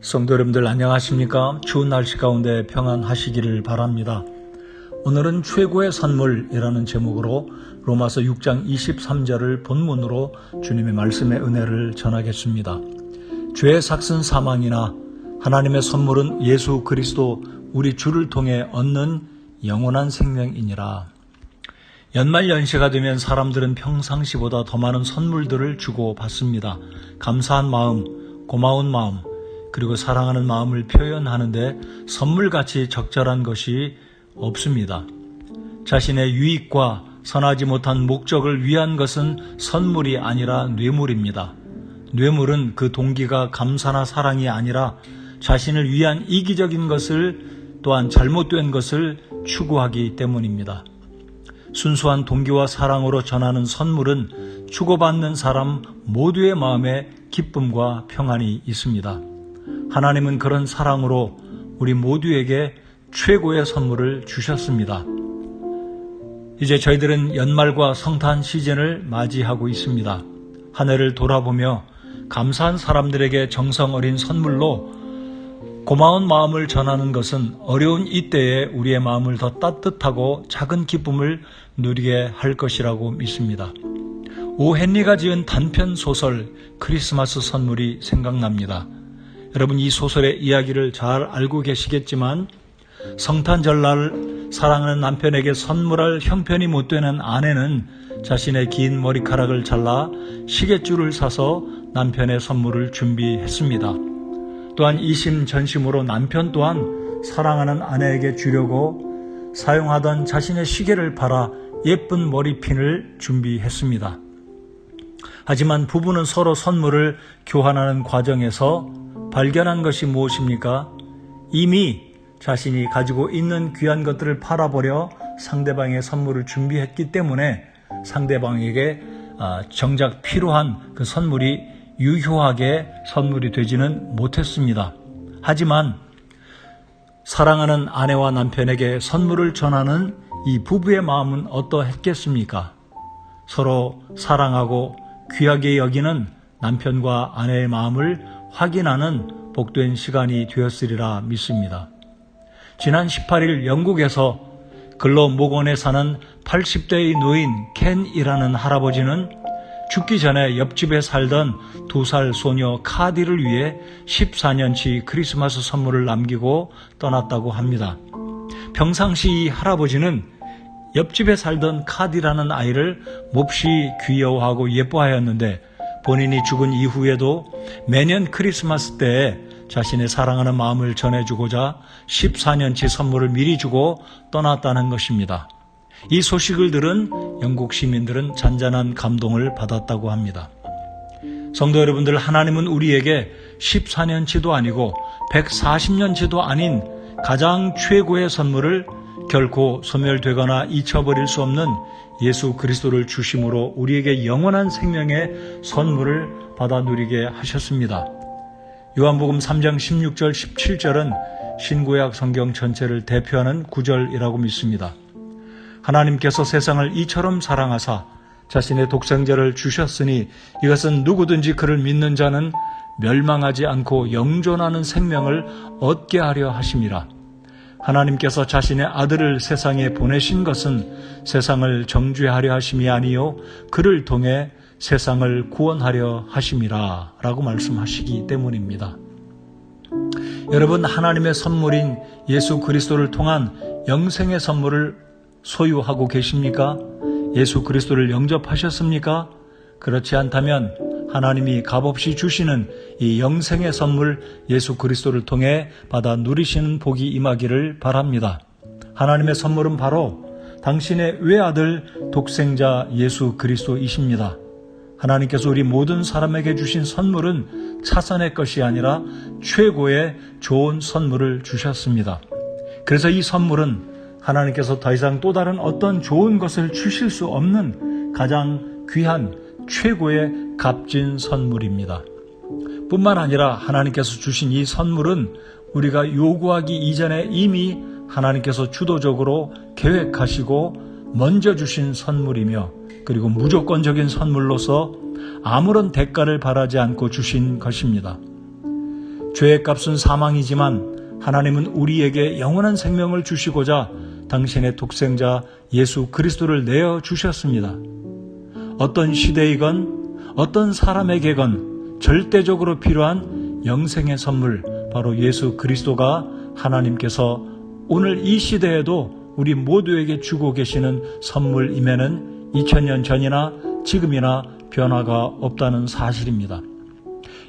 성도 여러분들 안녕하십니까? 추운 날씨 가운데 평안하시기를 바랍니다. 오늘은 최고의 선물이라는 제목으로 로마서 6장 23절을 본문으로 주님의 말씀의 은혜를 전하겠습니다. 죄의 삭슨 사망이나 하나님의 선물은 예수 그리스도 우리 주를 통해 얻는 영원한 생명이니라. 연말 연시가 되면 사람들은 평상시보다 더 많은 선물들을 주고 받습니다. 감사한 마음, 고마운 마음, 그리고 사랑하는 마음을 표현하는데 선물같이 적절한 것이 없습니다. 자신의 유익과 선하지 못한 목적을 위한 것은 선물이 아니라 뇌물입니다. 뇌물은 그 동기가 감사나 사랑이 아니라 자신을 위한 이기적인 것을 또한 잘못된 것을 추구하기 때문입니다. 순수한 동기와 사랑으로 전하는 선물은 주고받는 사람 모두의 마음에 기쁨과 평안이 있습니다. 하나님은 그런 사랑으로 우리 모두에게 최고의 선물을 주셨습니다. 이제 저희들은 연말과 성탄 시즌을 맞이하고 있습니다. 한 해를 돌아보며 감사한 사람들에게 정성 어린 선물로 고마운 마음을 전하는 것은 어려운 이때에 우리의 마음을 더 따뜻하고 작은 기쁨을 누리게 할 것이라고 믿습니다. 오 헨리가 지은 단편 소설 크리스마스 선물이 생각납니다. 여러분 이 소설의 이야기를 잘 알고 계시겠지만 성탄절날 사랑하는 남편에게 선물할 형편이 못 되는 아내는 자신의 긴 머리카락을 잘라 시계줄을 사서 남편의 선물을 준비했습니다. 또한 이심전심으로 남편 또한 사랑하는 아내에게 주려고 사용하던 자신의 시계를 팔아 예쁜 머리핀을 준비했습니다. 하지만 부부는 서로 선물을 교환하는 과정에서 발견한 것이 무엇입니까? 이미 자신이 가지고 있는 귀한 것들을 팔아버려 상대방의 선물을 준비했기 때문에 상대방에게 아, 정작 필요한 그 선물이 유효하게 선물이 되지는 못했습니다. 하지만 사랑하는 아내와 남편에게 선물을 전하는 이 부부의 마음은 어떠했겠습니까? 서로 사랑하고 귀하게 여기는 남편과 아내의 마음을 확인하는 복된 시간이 되었으리라 믿습니다. 지난 18일 영국에서 근로 목원에 사는 80대의 노인 켄이라는 할아버지는 죽기 전에 옆집에 살던 두 살 소녀 카디를 위해 14년치 크리스마스 선물을 남기고 떠났다고 합니다. 평상시 이 할아버지는 옆집에 살던 카디라는 아이를 몹시 귀여워하고 예뻐하였는데 본인이 죽은 이후에도 매년 크리스마스 때에 자신의 사랑하는 마음을 전해주고자 14년치 선물을 미리 주고 떠났다는 것입니다. 이 소식을 들은 영국 시민들은 잔잔한 감동을 받았다고 합니다. 성도 여러분들, 하나님은 우리에게 14년치도 아니고 140년치도 아닌 가장 최고의 선물을 결코 소멸되거나 잊혀버릴 수 없는 예수 그리스도를 주심으로 우리에게 영원한 생명의 선물을 받아 누리게 하셨습니다. 요한복음 3장 16절 17절은 신구약 성경 전체를 대표하는 구절이라고 믿습니다. 하나님께서 세상을 이처럼 사랑하사 자신의 독생자를 주셨으니 이것은 누구든지 그를 믿는 자는 멸망하지 않고 영존하는 생명을 얻게 하려 하심이라. 하나님께서 자신의 아들을 세상에 보내신 것은 세상을 정죄하려 하심이 아니요 그를 통해 세상을 구원하려 하심이라 라고 말씀하시기 때문입니다. 여러분 하나님의 선물인 예수 그리스도를 통한 영생의 선물을 소유하고 계십니까? 예수 그리스도를 영접하셨습니까? 그렇지 않다면 하나님이 값없이 주시는 이 영생의 선물 예수 그리스도를 통해 받아 누리시는 복이 임하기를 바랍니다. 하나님의 선물은 바로 당신의 외아들 독생자 예수 그리스도이십니다. 하나님께서 우리 모든 사람에게 주신 선물은 차선의 것이 아니라 최고의 좋은 선물을 주셨습니다. 그래서 이 선물은 하나님께서 더 이상 또 다른 어떤 좋은 것을 주실 수 없는 가장 귀한 최고의 값진 선물입니다. 뿐만 아니라 하나님께서 주신 이 선물은 우리가 요구하기 이전에 이미 하나님께서 주도적으로 계획하시고 먼저 주신 선물이며 그리고 무조건적인 선물로서 아무런 대가를 바라지 않고 주신 것입니다. 죄의 값은 사망이지만 하나님은 우리에게 영원한 생명을 주시고자 당신의 독생자 예수 그리스도를 내어 주셨습니다. 어떤 시대이건 어떤 사람에게건 절대적으로 필요한 영생의 선물 바로 예수 그리스도가 하나님께서 오늘 이 시대에도 우리 모두에게 주고 계시는 선물임에는 2000년 전이나 지금이나 변화가 없다는 사실입니다.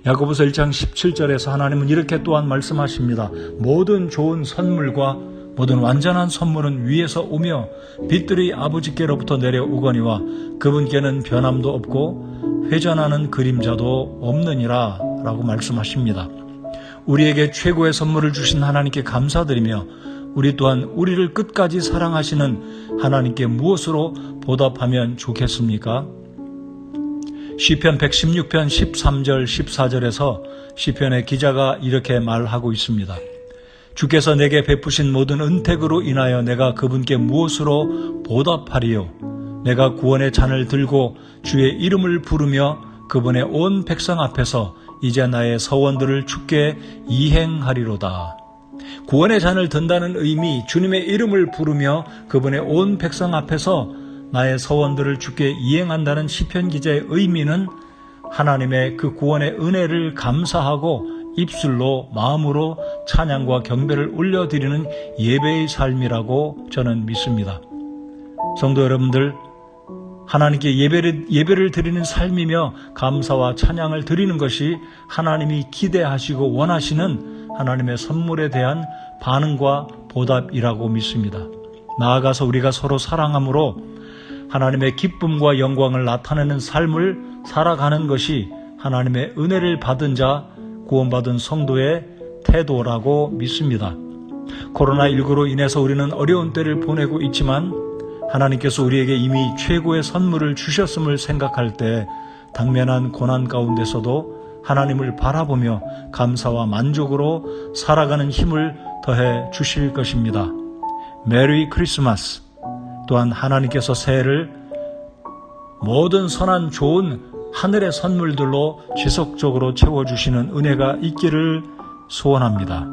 야고보서 1장 17절에서 하나님은 이렇게 또한 말씀하십니다. 모든 좋은 선물과 모든 완전한 선물은 위에서 오며 빛들이 아버지께로부터 내려오거니와 그분께는 변함도 없고 회전하는 그림자도 없느니라 라고 말씀하십니다. 우리에게 최고의 선물을 주신 하나님께 감사드리며 우리 또한 우리를 끝까지 사랑하시는 하나님께 무엇으로 보답하면 좋겠습니까? 시편 116편 13절 14절에서 시편의 기자가 이렇게 말하고 있습니다. 주께서 내게 베푸신 모든 은택으로 인하여 내가 그분께 무엇으로 보답하리요? 내가 구원의 잔을 들고 주의 이름을 부르며 그분의 온 백성 앞에서 이제 나의 서원들을 주께 이행하리로다. 구원의 잔을 든다는 의미, 주님의 이름을 부르며 그분의 온 백성 앞에서 나의 서원들을 주께 이행한다는 시편 기자의 의미는 하나님의 그 구원의 은혜를 감사하고 입술로 마음으로 찬양과 경배를 올려드리는 예배의 삶이라고 저는 믿습니다. 성도 여러분들, 하나님께 예배를, 예배를 드리는 삶이며 감사와 찬양을 드리는 것이 하나님이 기대하시고 원하시는 하나님의 선물에 대한 반응과 보답이라고 믿습니다. 나아가서 우리가 서로 사랑함으로 하나님의 기쁨과 영광을 나타내는 삶을 살아가는 것이 하나님의 은혜를 받은 자, 구원받은 성도의 태도라고 믿습니다. 코로나19로 인해서 우리는 어려운 때를 보내고 있지만 하나님께서 우리에게 이미 최고의 선물을 주셨음을 생각할 때 당면한 고난 가운데서도 하나님을 바라보며 감사와 만족으로 살아가는 힘을 더해 주실 것입니다. 메리 크리스마스. 또한 하나님께서 새해를 모든 선한 좋은 하늘의 선물들로 지속적으로 채워주시는 은혜가 있기를 소원합니다.